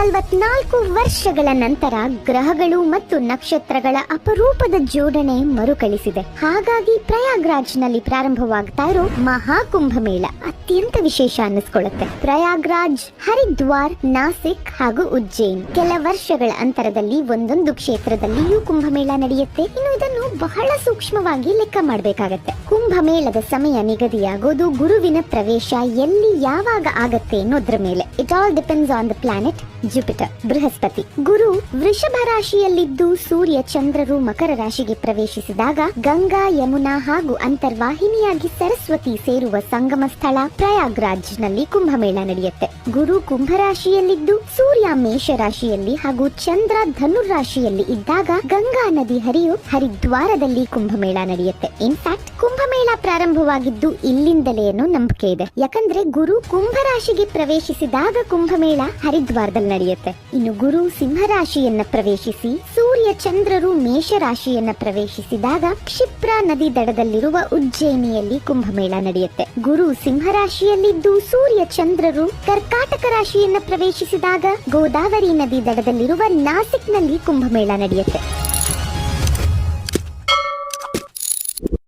ನಲವತ್ನಾಲ್ಕು ವರ್ಷಗಳ ನಂತರ ಗ್ರಹಗಳು ಮತ್ತು ನಕ್ಷತ್ರಗಳ ಅಪರೂಪದ ಜೋಡಣೆ ಮರುಕಳಿಸಿದೆ. ಹಾಗಾಗಿ ಪ್ರಯಾಗ್ರಾಜ್ನಲ್ಲಿ ಪ್ರಾರಂಭವಾಗ್ತಾ ಇರೋ ಮಹಾಕುಂಭ ಮೇಳ ಅತ್ಯಂತ ವಿಶೇಷ ಅನ್ನಿಸ್ಕೊಳ್ಳುತ್ತೆ. ಪ್ರಯಾಗ್ರಾಜ್, ಹರಿದ್ವಾರ್, ನಾಸಿಕ್ ಹಾಗೂ ಉಜ್ಜೈನ್ ಕೆಲ ವರ್ಷಗಳ ಅಂತರದಲ್ಲಿ ಒಂದೊಂದು ಕ್ಷೇತ್ರದಲ್ಲಿಯೂ ಕುಂಭಮೇಳ ನಡೆಯುತ್ತೆ. ಇನ್ನು ಬಹಳ ಸೂಕ್ಷ್ಮವಾಗಿ ಲೆಕ್ಕ ಮಾಡಬೇಕಾಗತ್ತೆ. ಕುಂಭಮೇಳದ ಸಮಯ ನಿಗದಿಯಾಗೋದು, ಗುರುವಿನ ಪ್ರವೇಶ ಎಲ್ಲಿ ಯಾವಾಗ ಆಗತ್ತೆ ಅನ್ನೋದ್ರ ಮೇಲೆ. It all depends on the planet Jupiter Brihaspati. Guru ವೃಷಭ ರಾಶಿಯಲ್ಲಿದ್ದು ಸೂರ್ಯ ಚಂದ್ರರು ಮಕರ ರಾಶಿಗೆ ಪ್ರವೇಶಿಸಿದಾಗ ಗಂಗಾ, ಯಮುನಾ ಹಾಗೂ ಅಂತರ್ವಾಹಿನಿಯಾಗಿ ಸರಸ್ವತಿ ಸೇರುವ ಸಂಗಮ ಸ್ಥಳ ಪ್ರಯಾಗ್ರಾಜ್ನಲ್ಲಿ ಕುಂಭಮೇಳ ನಡೆಯುತ್ತೆ. ಗುರು ಕುಂಭರಾಶಿಯಲ್ಲಿದ್ದು ಸೂರ್ಯ ಮೇಷ ರಾಶಿಯಲ್ಲಿ ಹಾಗೂ ಚಂದ್ರ ಧನುರ್ ರಾಶಿಯಲ್ಲಿ ಇದ್ದಾಗ ಗಂಗಾ ನದಿ ಹರಿಯು ಹರಿದ್ವಾರದಲ್ಲಿ ಕುಂಭಮೇಳ ನಡೆಯುತ್ತೆ. ಇನ್ಫ್ಯಾಕ್ಟ್ ಕುಂಭಮೇಳ ಪ್ರಾರಂಭವಾಗಿದ್ದು ಇಲ್ಲಿಂದಲೇ ಅನ್ನೋ ನಂಬಿಕೆ ಇದೆ. ಯಾಕಂದ್ರೆ ಗುರು ಕುಂಭರಾಶಿಗೆ ಪ್ರವೇಶಿಸಿದಾಗ ಕುಂಭಮೇಳ ಹರಿದ್ವಾರದಲ್ಲಿ ನಡೆಯುತ್ತೆ. ಇನ್ನು ಗುರು ಸಿಂಹರಾಶಿಯನ್ನ ಪ್ರವೇಶಿಸಿ, ಸೂರ್ಯ ಚಂದ್ರರು ಮೇಷರಾಶಿಯನ್ನ ಪ್ರವೇಶಿಸಿದಾಗ ಕ್ಷಿಪ್ರಾ ನದಿ ದಡದಲ್ಲಿರುವ ಉಜ್ಜಯಿನಿಯಲ್ಲಿ ಕುಂಭಮೇಳ ನಡೆಯುತ್ತೆ. ಗುರು ಸಿಂಹರಾಶಿಯಲ್ಲಿದ್ದು ಸೂರ್ಯ ಚಂದ್ರರು ಕರ್ಕಾಟಕ ರಾಶಿಯನ್ನ ಪ್ರವೇಶಿಸಿದಾಗ ಗೋದಾವರಿ ನದಿ ದಡದಲ್ಲಿರುವ ನಾಸಿಕ್ನಲ್ಲಿ ಕುಂಭಮೇಳ ನಡೆಯುತ್ತೆ.